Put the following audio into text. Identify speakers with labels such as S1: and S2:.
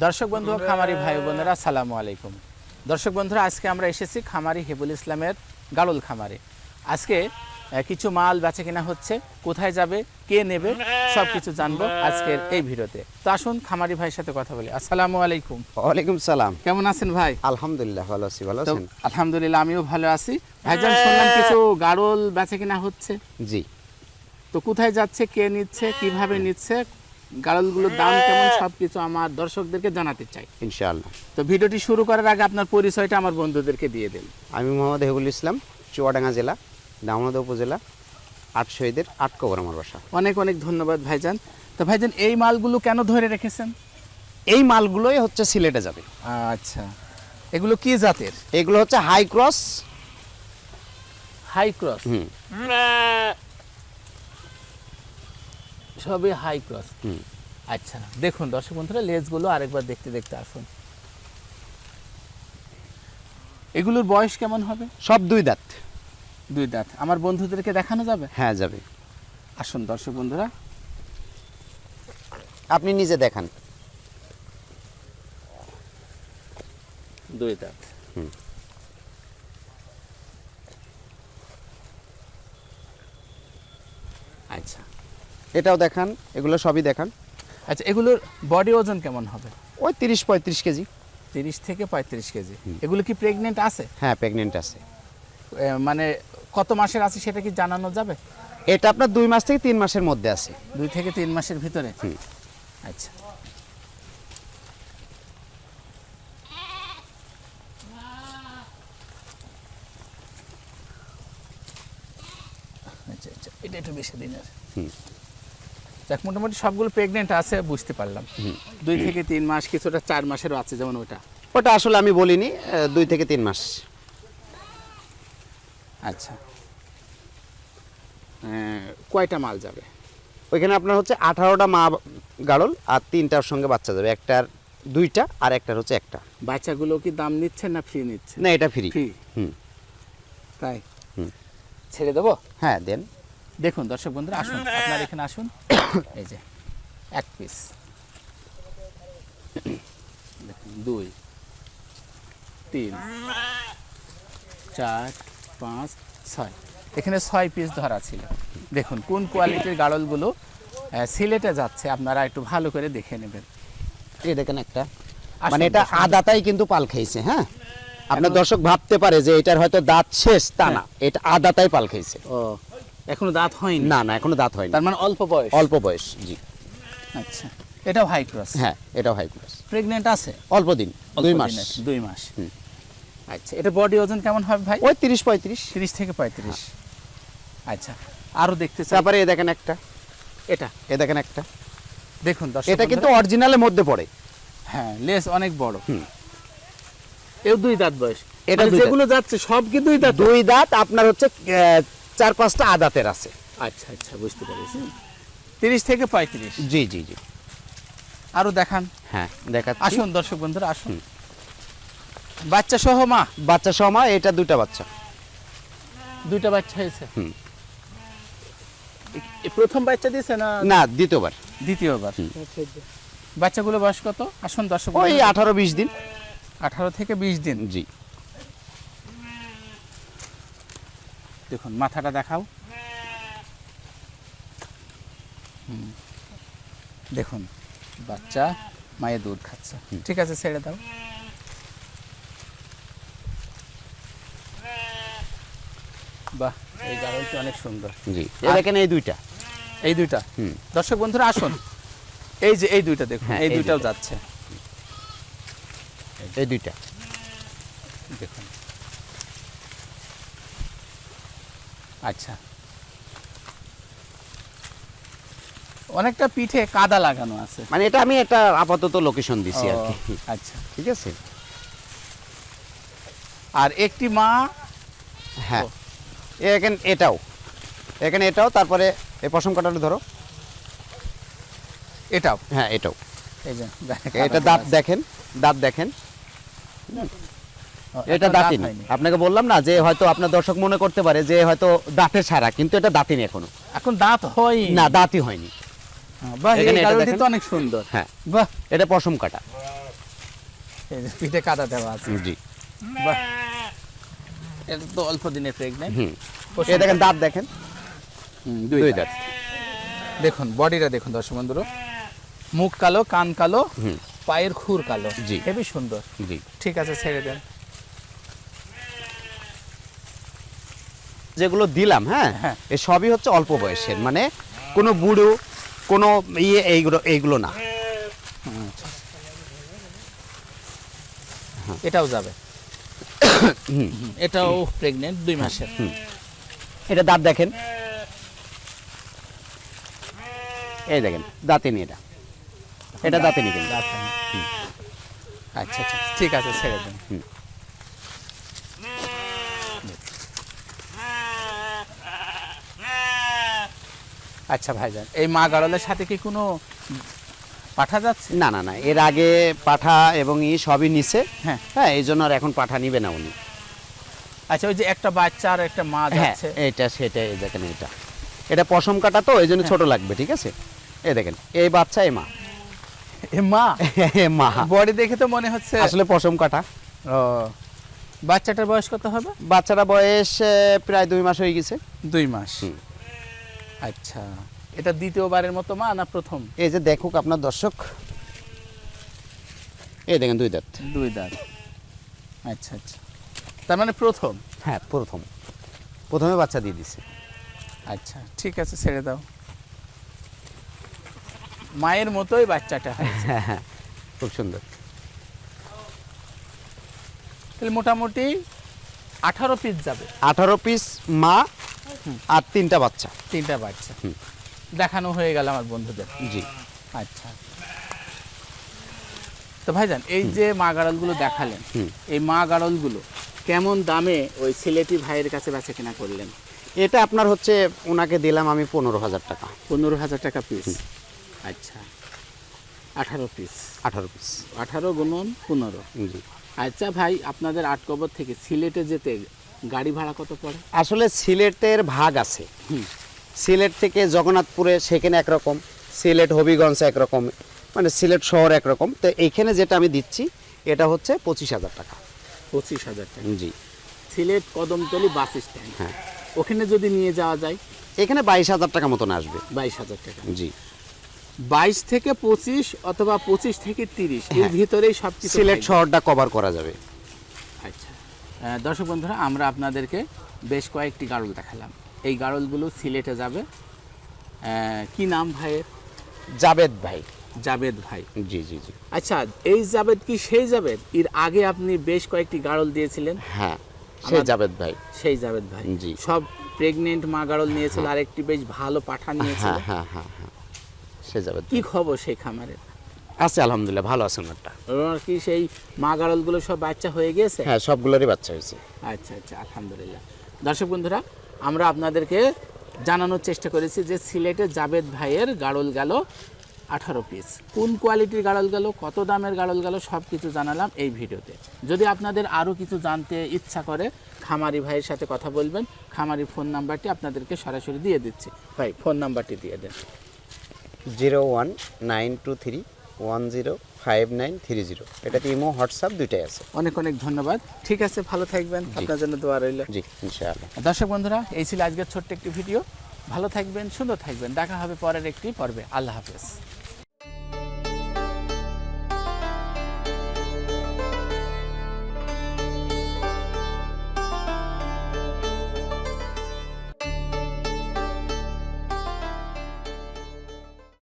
S1: দর্শক বন্ধু খামারি ভাই বোনেরা সালামু আলাইকুম। দর্শক বন্ধুরা আজকে আমরা এসেছি খামারি হেবুল ইসলামের গাড়ল খামারে। আজকে কিছু মাল বেচে কিনা হচ্ছে কোথায় যাবে কে নেবে সব কিছু জানব আজকের এই ভিডিওতে। তো আসুন খামারি ভাইয়ের সাথে কথা বলি। আসসালামু আলাইকুম।
S2: ওয়ালাইকুম সালাম।
S1: কেমন আছেন ভাই?
S2: আলহামদুলিল্লাহ ভালো আছি। ভালো আছেন?
S1: আলহামদুলিল্লাহ আমিও ভালো আছি। ভাইজান শুনলাম কিছু গাড়ল বেচে কিনা হচ্ছে।
S2: জি।
S1: তো কোথায় যাচ্ছে কে নিচ্ছে কীভাবে নিচ্ছে গাড়লগুলোর দাম কেমন সব কিছু আমার দর্শকদেরকে জানাতে চাই।
S2: ইনশাআল্লাহ।
S1: তো ভিডিওটি শুরু করার আগে আপনার পরিচয়টা আমার বন্ধুদেরকে দিয়ে দিন।
S2: আমি মোহাম্মদ হেবুল ইসলাম চুয়াডাঙ্গা জেলা দামোদা উপজেলা আট শহীদের আট কবর আমার বাসা।
S1: অনেক অনেক ধন্যবাদ ভাইজান। তো ভাইজান এই মালগুলো কেন ধরে রেখেছেন?
S2: এই মালগুলোই হচ্ছে সিলেটে যাবে।
S1: আচ্ছা। এগুলো কি জাতের?
S2: এগুলো হচ্ছে হাই ক্রস।
S1: High cross.
S2: হুম।
S1: সবই হাই ক্রস
S2: হুম।
S1: আচ্ছা দেখুন দর্শক বন্ধুরা লেজগুলো আরেকবার দেখতে দেখতে আসুন। এগুলোর বয়স কেমন হবে?
S2: সব দুই দাঁত।
S1: দুই দাঁত। আমার বন্ধুদেরকে দেখানো যাবে?
S2: হ্যাঁ যাবে।
S1: আসুন দর্শক বন্ধুরা।
S2: আপনি নিজে দেখান।
S1: দুই দাঁত।
S2: হুম।
S1: আচ্ছা।
S2: এটাও দেখান এগুলো সবই দেখান।
S1: আচ্ছা এগুলোর বডি ওজন কেমন হবে?
S2: ওই তিরিশ পঁয়ত্রিশ কেজি।
S1: তিরিশ থেকে পঁয়ত্রিশ কেজি। এগুলো কি প্রেগনেন্ট আছে?
S2: হ্যাঁ প্রেগনেন্ট আছে।
S1: মানে কত মাসের আছে সেটা কি জানানো যাবে?
S2: এটা আপনার দুই মাস থেকে তিন মাসের মধ্যে আছে।
S1: দুই থেকে তিন মাসের ভিতরে? আচ্ছা। আচ্ছা আচ্ছা এটা একটু বেশি দিনের।
S2: হুম।
S1: যাক মোটামুটি সবগুলো প্রেগনেন্ট আছে বুঝতে পারলাম। দুই থেকে তিন মাস কিছুটা চার মাসেরও আছে যেমন ওটা
S2: ওটা আসলে আমি বলিনি দুই থেকে তিন মাস।
S1: আচ্ছা। কয়টা মাল যাবে?
S2: ওইখানে আপনার হচ্ছে আঠারোটা মা গাড়ল আর তিনটার সঙ্গে বাচ্চা যাবে। একটার দুইটা আর একটার হচ্ছে একটা।
S1: বাচ্চাগুলো কি দাম নিচ্ছে না ফ্রি নিচ্ছে?
S2: না এটা ফ্রি
S1: ফ্রি
S2: হুম।
S1: তাই?
S2: হুম।
S1: ছেড়ে দেবো?
S2: হ্যাঁ দেন।
S1: দেখুন দর্শক বন্ধুরা আসুন আপনার এখানে আসুন। এই যে এক পিস দুই তিন চার পাঁচ ছয়। এখানে ছয় পিস ধরা ছিল। দেখুন কোন কোয়ালিটির গাড়লগুলো সিলেটে যাচ্ছে আপনারা একটু ভালো করে দেখে নেবেন।
S2: এই দেখেন একটা। মানে এটা। আদাতাই কিন্তু পাল খাইছে হ্যাঁ? আপনার দর্শক ভাবতে পারে যে এটার হয়তো দাঁত শেষ তা না। এটা আদাতাই পাল খাইছে।
S1: ও এখনও দাঁত হয়নি?
S2: না না এখনও দাঁত হয়নি।
S1: তার মানে অল্প বয়স?
S2: অল্প বয়স জি।
S1: আচ্ছা এটাও হাই ক্রস
S2: হ্যাঁ এটাও হাই ক্লাস
S1: প্রেগনেন্ট আছে?
S2: অল্প দিন দুই মাস।
S1: দুই মাস। আচ্ছা এটা বডি ওজন কেমন হবে ভাই?
S2: ওই তিরিশ পঁয়ত্রিশ।
S1: তিরিশ থেকে পঁয়ত্রিশ। আচ্ছা আরও দেখতে চাই।
S2: তারপরে এ দেখেন একটা।
S1: এটা?
S2: এ দেখেন একটা।
S1: দেখুন
S2: এটা কিন্তু অরিজিনালের মধ্যে পড়ে।
S1: হ্যাঁ লেস অনেক বড়।
S2: হুম।
S1: এও দুই দাঁত বয়স।
S2: এটা দাঁত।
S1: যেগুলো যাচ্ছে সব কি দুই দাঁত
S2: দুই দাঁত আপনার হচ্ছে চার পাঁচটা আদাতের আছে।
S1: আচ্ছা আচ্ছা বুঝতে পেরেছি। তিরিশ থেকে পঁয়ত্রিশ।
S2: জি জি জি।
S1: আরও দেখান।
S2: হ্যাঁ দেখাচ্ছি।
S1: আসুন দর্শক বন্ধুরা আসুন। বাচ্চা সহ মা।
S2: বাচ্চা সহ মা এটা দুটা বাচ্চা।
S1: দুইটা বাচ্চা হয়েছে? প্রথম বাচ্চা দিয়েছে না?
S2: না দ্বিতীয়বার।
S1: দ্বিতীয়বার। বাচ্চাগুলো বয়স কত? আসুন দর্শক
S2: ওই। আঠারো বিশ দিন।
S1: আঠারো থেকে বিশ দিন।
S2: জি।
S1: দেখুন মাথাটা দেখাও। দেখুন বাচ্চা মায়ের দুধ খাচ্ছে। ঠিক আছে ছেড়ে দাও। বাহ এই গাড়লটি অনেক সুন্দর।
S2: জি দেখেন এই দুইটা।
S1: এই দুইটা।
S2: হুম।
S1: দর্শক বন্ধুরা আসুন। এই যে এই দুইটা দেখুন
S2: হ্যাঁ,
S1: এই দুইটাও যাচ্ছে।
S2: এই দুইটা।
S1: দেখুন। আচ্ছা। অনেকটা পিঠে কাদা লাগানো আছে।
S2: মানে এটা আমি একটা আপাতত লোকেশন দিছি আর কি
S1: আচ্ছা।
S2: ঠিক আছে?
S1: আর একটি মা
S2: হ্যাঁ। এখানে এটাও। এখানে এটাও তারপরে এই পশম কাটাটা ধরো।
S1: এটাও?
S2: হ্যাঁ এটাও।
S1: এই যে
S2: এটা দাঁত দেখেন দাঁত দেখেন। এটা দাঁতিনি। আপনাকে বললাম না যে হয়তো আপনার দর্শক মনে করতে পারে যে হয়তো দাঁতে ছাড়া কিন্তু এটা দাঁতিনি এখনও।
S1: এখন দাঁত হয়
S2: না দাঁতই হয়নি।
S1: বাহ এই। তো অনেক সুন্দর।
S2: হ্যাঁ।
S1: বাহ।
S2: এটা পশম কাটা।
S1: এই যে পিঠে কাটা দেওয়া আছে।
S2: জি।
S1: বাহ। এটা তো অল্প দিনে প্রেগনেন্ট
S2: হুম। এই দেখেন দাঁত দেখেন।
S1: দুই দাঁত। দেখুন বডিটা দেখুন দর্শক বন্ধুরা। মুখ কালো কান কালো
S2: হুম।
S1: পায়ের খুর কালো।
S2: জি।
S1: হেবি সুন্দর।
S2: জি।
S1: ঠিক আছে ছেড়ে দেন।
S2: যেগুলো দিলাম হ্যাঁ
S1: হ্যাঁ।
S2: এ সবই হচ্ছে অল্প বয়সের মানে কোনো বুড়ো কোনো ইয়ে এইগুলো এইগুলো না।
S1: এটাও যাবে। এটাও প্রেগনেন্ট দুই মাসের।
S2: এটা দাঁত দেখেন। এই দেখেন দাঁতেনি এটা। এটা দাঁতেনি কিন্তু।
S1: দাঁত। আচ্ছা আচ্ছা ঠিক আছে ছেড়ে দেন।
S2: হুম।
S1: আচ্ছা ভাইজান এই মা গাড়লের সাথে কি কোনো পাঠা যাচ্ছে?
S2: না না না এর আগে পাঠা এবং ই সবই নিছে।
S1: হ্যাঁ।
S2: হ্যাঁ এই জন্য আর এখন পাঠা নিবে না উনি।
S1: আচ্ছা ওই যে একটা বাচ্চা আর একটা মা
S2: হ্যাঁ
S1: যাচ্ছে।
S2: এটা সেটা এই দেখেন এটা এটা পশম কাটা তো এই জন্য ছোট লাগবে ঠিক আছে? এই দেখেন এই বাচ্চা এই মা।
S1: এ মা?
S2: এ মা।
S1: বডি দেখে তো মনে হচ্ছে
S2: আসলে পশম কাটা।
S1: ও বাচ্চাটার বয়স কত হবে?
S2: বাচ্চাটা বয়স প্রায় দুই মাস হয়ে গেছে।
S1: দুই মাস।
S2: হুম।
S1: আচ্ছা। এটা দ্বিতীয়বারের মতো মা না প্রথম?
S2: এই যে দেখুক আপনার দর্শক। এই দেখেন দুই দাঁত।
S1: দুই দাঁত। আচ্ছা আচ্ছা। তার মানে প্রথম?
S2: হ্যাঁ প্রথম। প্রথমে বাচ্চা দিয়ে দিছে।
S1: আচ্ছা ঠিক আছে ছেড়ে দাও। মায়ের মতোই বাচ্চাটা হ্যাঁ
S2: হ্যাঁ খুব সুন্দর।
S1: তাহলে মোটামুটি আঠারো পিস যাবে।
S2: আঠারো পিস মা আর তিনটা বাচ্চা।
S1: তিনটা বাচ্চা। দেখানো হয়ে গেল আমার বন্ধুদের।
S2: জি।
S1: আচ্ছা। তো ভাইজান এই যে মা গাড়লগুলো দেখালেন। এই মা গাড়লগুলো কেমন দামে ওই সিলেটি ভাইয়ের কাছে বেচা কেনা করলেন?
S2: এটা আপনার হচ্ছে ওনাকে দিলাম আমি পনেরো হাজার টাকা।
S1: পনেরো হাজার টাকা পিস আচ্ছা। আঠারো পিস
S2: আঠারো পিস
S1: আঠারো গুণন পনেরো।
S2: জি।
S1: আচ্ছা ভাই আপনাদের আট কবর থেকে সিলেটে যেতে গাড়ি ভাড়া কত পড়ে?
S2: আসলে সিলেটের ভাগ আছে।
S1: হুম।
S2: সিলেট থেকে জগন্নাথপুরে সেখানে একরকম সিলেট হবিগঞ্জ একরকম মানে সিলেট শহর একরকম। তো এইখানে যেটা আমি দিচ্ছি এটা হচ্ছে পঁচিশ হাজার টাকা।
S1: পঁচিশ হাজার টাকা।
S2: জি।
S1: Sylhet Kadamtali bus stand.
S2: হ্যাঁ।
S1: ওখানে যদি নিয়ে যাওয়া যায়?
S2: এখানে বাইশ হাজার টাকা মতন আসবে।
S1: বাইশ হাজার টাকা।
S2: জি।
S1: বাইশ থেকে পঁচিশ অথবা পঁচিশ থেকে তিরিশ এর
S2: হ্যাঁ।
S1: ভিতরেই সব
S2: সিলেট শহরটা কভার করা যাবে।
S1: দর্শক বন্ধুরা আমরা আপনাদেরকে বেশ কয়েকটি গাড়ল দেখালাম। এই গাড়লগুলো সিলেটে যাবে। কি নাম ভাইয়ের?
S2: জাবেদ ভাই।
S1: জাবেদ ভাই।
S2: জি জি জি।
S1: আচ্ছা এই জাবেদ কি সেই জাবেদ? এর আগে আপনি বেশ কয়েকটি গাড়ল দিয়েছিলেন।
S2: হ্যাঁ সে
S1: আমার-
S2: জাবেদ ভাই।
S1: সেই জাবেদ ভাই।
S2: জি।
S1: সব প্রেগনেন্ট মা গাড়ল নিয়েছিল আরেকটি বেশ ভালো পাঠা নিয়েছিল।
S2: হ্যাঁ হ্যাঁ হ্যাঁ হ্যাঁ। সে জাবেদ
S1: কি খবর সেই খামারের?
S2: আছে আলহামদুলিল্লাহ ভালো আছে ওনারটা
S1: ওনার কি সেই মা গাড়লগুলো সব বাচ্চা হয়ে গিয়েছে?
S2: হ্যাঁ সবগুলোরই বাচ্চা হয়েছে।
S1: আচ্ছা আচ্ছা আলহামদুলিল্লাহ। দর্শক বন্ধুরা আমরা আপনাদেরকে জানানোর চেষ্টা করেছি যে সিলেটে জাবেদ ভাইয়ের গাড়ল গেল আঠারো পিস কোন কোয়ালিটির গাড়ল গেল কত দামের গাড়ল গেল সব কিছু জানালাম এই ভিডিওতে। যদি আপনাদের আরও কিছু জানতে ইচ্ছা করে খামারি ভাইয়ের সাথে কথা বলবেন খামারি ফোন নাম্বারটি আপনাদেরকে সরাসরি দিয়ে দিচ্ছি। ভাই ফোন নাম্বারটি দিয়ে দেন।
S2: Zero one nine two three one zero five nine three zero এটাতে ইমো হোয়াটসঅ্যাপ দুইটাই আছে।
S1: অনেক অনেক ধন্যবাদ। ঠিক আছে ভালো থাকবেন। আপনার জন্য দোয়া রইল।
S2: জি ইনশাআল্লাহ।
S1: দর্শক বন্ধুরা এই ছিল আজকের ছোট্ট একটি ভিডিও। ভালো থাকবেন সুন্দর থাকবেন। দেখা হবে পরের একটি পর্বে। আল্লাহ হাফেজ।